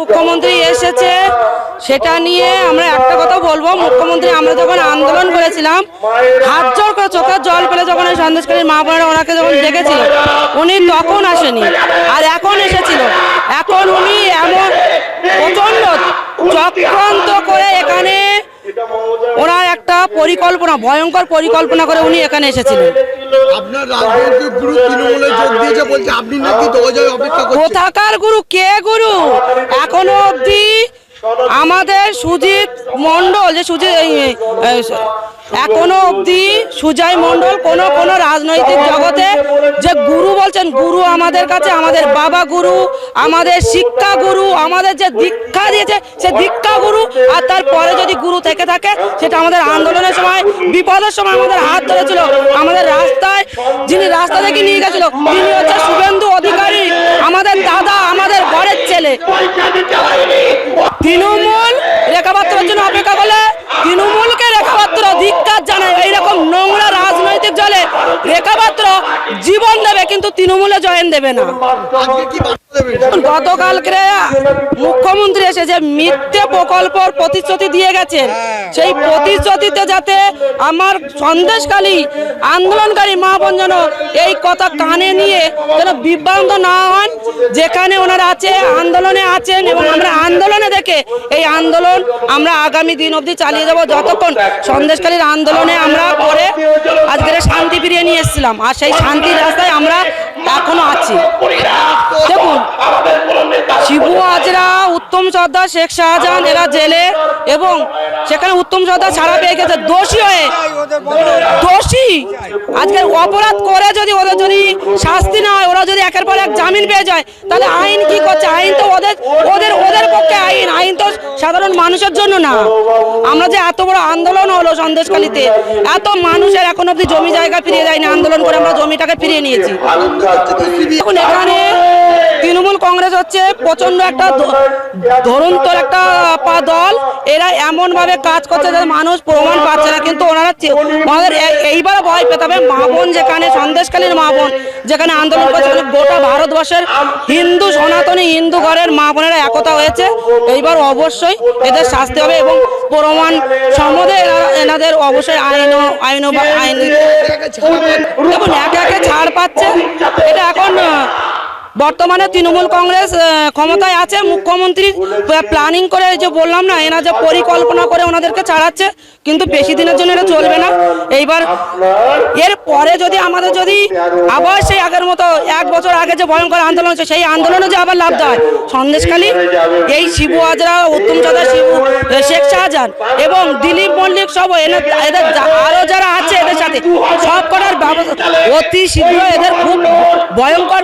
মুখ্যমন্ত্রী এসেছে সেটা নিয়ে আমরা একটা কথা বলব। মুখ্যমন্ত্রী আমরা যখন আন্দোলন করেছিলাম হাত জোর করে চোখের জল পেলে যখন ওই সন্দেশকারী মা বোনেরা ওনাকে যখন ডেকেছিল উনি তখন আসেনি আর এখন এসেছিল। এখন উনি এমন প্রচণ্ড চক্রান্ত করে এখানে ওনার একটা পরিকল্পনা ভয়ঙ্কর পরিকল্পনা করে উনি এখানে এসেছিলেন। আপনার রাজনৈতিক গুরু তৃণমূলে যোগ দিয়েছে বলছে আপনি নাকি অপেক্ষা কোথাকার গুরু? কে গুরু? আমাদের সুজিত মন্ডল যে সুজিত এখনও অবধি সুজয় মন্ডল কোন কোন রাজনৈতিক জগতে যে গুরু বলছেন, গুরু আমাদের কাছে, আমাদের বাবা গুরু, আমাদের শিক্ষা গুরু, আমাদের যে দীক্ষা দিয়েছে, সে দীক্ষা গুরু, আর তারপরে যদি গুরু থেকে থাকে, সেটা আমাদের আন্দোলনের সময়, বিপদের সময় আমাদের হাত ধরেছিল। আমাদের রাস্তায় যিনি রাস্তা থেকে নিয়ে গেছিল, তিনি হচ্ছে তৃণমূল রেখাপাত্রের জন্য অপেক্ষা করলে তৃণমূলকে রেখাপাত্র ধিক্কার জানায় এইরকম নোংরা রাজনৈতিক জলে রেখাপাত্র জীবন দেবে কিন্তু তৃণমূলে জয়েন দেবে না। গতকালকে মুখ্যমন্ত্রী এসে যে মিথ্যে প্রকল্পর প্রতিশ্রুতি দিয়ে গেছেন, সেই প্রতিশ্রুতিতে যাতে আমার সন্দেশকালী আন্দোলনকারী মা বোন যেন এই কথা কানে নিয়ে যেন বিভ্রান্ত না হন, যেখানে ওনারা আছে, আন্দোলনে আছেন এবং আমরা আন্দোলনে দেখে এই আন্দোলন আমরা আগামী দিন অবধি চালিয়ে যাব, যতক্ষণ সন্দেশকালীর আন্দোলনে আমরা করে আজকের শান্তি এসেছিলাম আর সেই শান্তির রাস্তায় আমরা এখনও আছি। দেখুন, শিবু হাজরা, উত্তম সর্দার শেখ শাহজাহান, এরা জেলে এবং সেখানে উত্তম সর্দার ছাড়া পেয়ে গেছে। দোষী হয়ে, দোষী। আজকে অপরাধ করে যদি ওদের যদি শাস্তি না হয়, ওরা যদি একের পর এক জামিন পেয়ে যায়, তাহলে আইন কি করছে? আইন তো ওদের ওদের ওদের পক্ষে আইন আইন তো সাধারণ মানুষের জন্য না। আমরা যে এত বড় আন্দোলন হলো সন্দেশখালীতে এত মানুষের এখন অব্দি জমি জায়গা ফিরিয়ে যায়নি আন্দোলন করে আমরা জমিটাকে ফিরিয়ে নিয়েছি। এখন এখানে হচ্ছে প্রচণ্ড একটা ধরন্তর একটা পা- দল। এরা এমন ভাবে কাজ করছে যাতে মানুষ প্রমাণ পাচ্ছে না। কিন্তু ওনারা ওনাদের এইবার ভয় পেতে হবে। মা বোন যেখানে সন্দেশকালীন মা বোন যেখানে আন্দোলন করছে গোটা ভারতবর্ষের হিন্দু সনাতনী হিন্দু ঘরের মা বোনেরা একতা হয়েছে। এইবার অবশ্যই এদের শাস্তি হবে এবং প্রমাণ সম্বন্ধে এনাদের অবশ্যই আইন আইন আইন দেখুন একে একে ছাড় পাচ্ছে। এটা এখন বর্তমানে তৃণমূল কংগ্রেস ক্ষমতায় আছে, মুখ্যমন্ত্রী প্ল্যানিং করে যে বললাম না এনা যে পরিকল্পনা করে ওনাদেরকে ছাড়াচ্ছে, কিন্তু বেশি দিনের জন্য এটা চলবে না। এইবার এর পরে যদি আমাদের যদি আবার সেই আগের মতো এক বছর আগে যে ভয়ঙ্কর আন্দোলন হচ্ছে, সেই আন্দোলনে যে আবার লাভ দেয় সন্দেশখালী, এই শিবু হাজরা, উত্তম চাঁদা শিবু শেখ শাহজাহান এবং দিলীপ মল্লিক সব এদের যা- আরও যারা আছে এদের সাথে, সব করার ব্যবস্থা অতি শীঘ্র এদের খুব ভয়ঙ্কর